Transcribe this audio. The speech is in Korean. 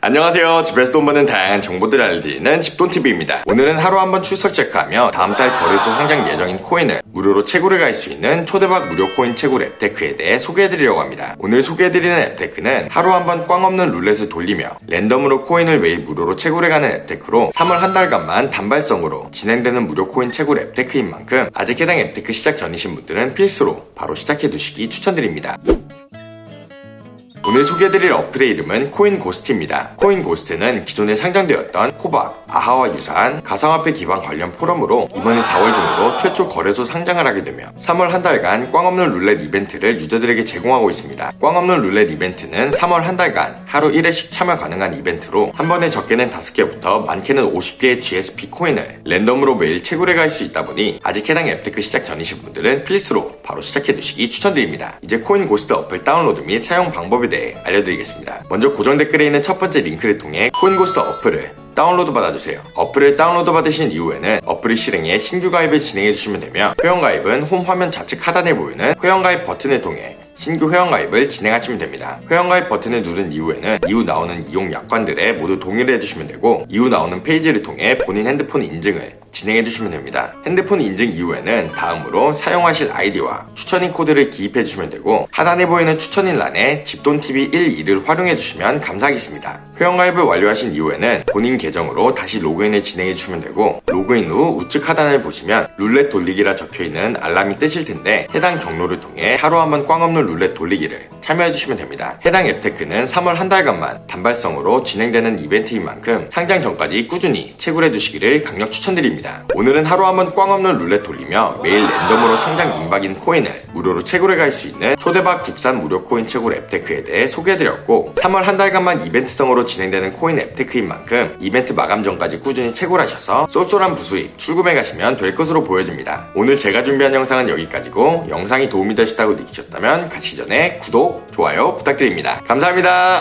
안녕하세요. 집에서 돈 버는 다양한 정보들을 알려드리는 집돈TV입니다. 오늘은 하루 한 번 출석 체크하며 다음 달 거래소 상장 예정인 코인을 무료로 채굴해 갈 수 있는 초대박 무료 코인 채굴 앱테크에 대해 소개해드리려고 합니다. 오늘 소개해드리는 앱테크는 하루 한 번 꽝 없는 룰렛을 돌리며 랜덤으로 코인을 매일 무료로 채굴해가는 앱테크로 3월 한 달간만 단발성으로 진행되는 무료 코인 채굴 앱테크인 만큼 아직 해당 앱테크 시작 전이신 분들은 필수로 바로 시작해두시기 추천드립니다. 오늘 소개해드릴 어플의 이름은 코인 고스트입니다. 코인 고스트는 기존에 상장되었던 코박, 아하와 유사한 가상화폐 기반 관련 포럼으로 이번에 4월 중으로 최초 거래소 상장을 하게 되며 3월 한 달간 꽝 없는 룰렛 이벤트를 유저들에게 제공하고 있습니다. 꽝 없는 룰렛 이벤트는 3월 한 달간 하루 1회씩 참여 가능한 이벤트로 한 번에 적게는 5개부터 많게는 50개의 GSP 코인을 랜덤으로 매일 채굴해 갈 수 있다 보니 아직 해당 앱 테크 시작 전이신 분들은 필수로 바로 시작해 두시기 추천드립니다. 이제 코인 고스트 어플 다운로드 및 사용 방법에 대해 알려드리겠습니다. 먼저 고정 댓글에 있는 첫 번째 링크를 통해 코인 고스트 어플을 다운로드 받아주세요. 어플을 다운로드 받으신 이후에는 어플을 실행해 신규 가입을 진행해 주시면 되며 회원 가입은 홈 화면 좌측 하단에 보이는 회원 가입 버튼을 통해 신규 회원 가입을 진행하시면 됩니다. 회원 가입 버튼을 누른 이후에는 이후 나오는 이용 약관들에 모두 동의를 해주시면 되고 이후 나오는 페이지를 통해 본인 핸드폰 인증을 진행해 주시면 됩니다. 핸드폰 인증 이후에는 다음으로 사용하실 아이디와 추천인 코드를 기입해 주시면 되고 하단에 보이는 추천인 란에 집돈TV 12를 활용해 주시면 감사하겠습니다. 회원가입을 완료하신 이후에는 본인 계정으로 다시 로그인을 진행해 주시면 되고 로그인 후 우측 하단을 보시면 룰렛 돌리기라 적혀있는 알람이 뜨실 텐데 해당 경로를 통해 하루 한번 꽝 없는 룰렛 돌리기를 참여해 주시면 됩니다. 해당 앱테크는 3월 한 달간만 단발성으로 진행되는 이벤트인 만큼 상장 전까지 꾸준히 채굴해 주시기를 강력 추천드립니다. 오늘은 하루 한 번 꽝 없는 룰렛 돌리며 매일 랜덤으로 상장 임박인 코인을 무료로 채굴해 갈 수 있는 초대박 국산 무료 코인 채굴 앱테크에 대해 소개해드렸고 3월 한 달간만 이벤트성으로 진행되는 코인 앱테크인 만큼 이벤트 마감 전까지 꾸준히 채굴하셔서 쏠쏠한 부수익 출금해 가시면 될 것으로 보여집니다. 오늘 제가 준비한 영상은 여기까지고 영상이 도움이 되셨다고 느끼셨다면 가시기 전에 좋아요 부탁드립니다. 감사합니다.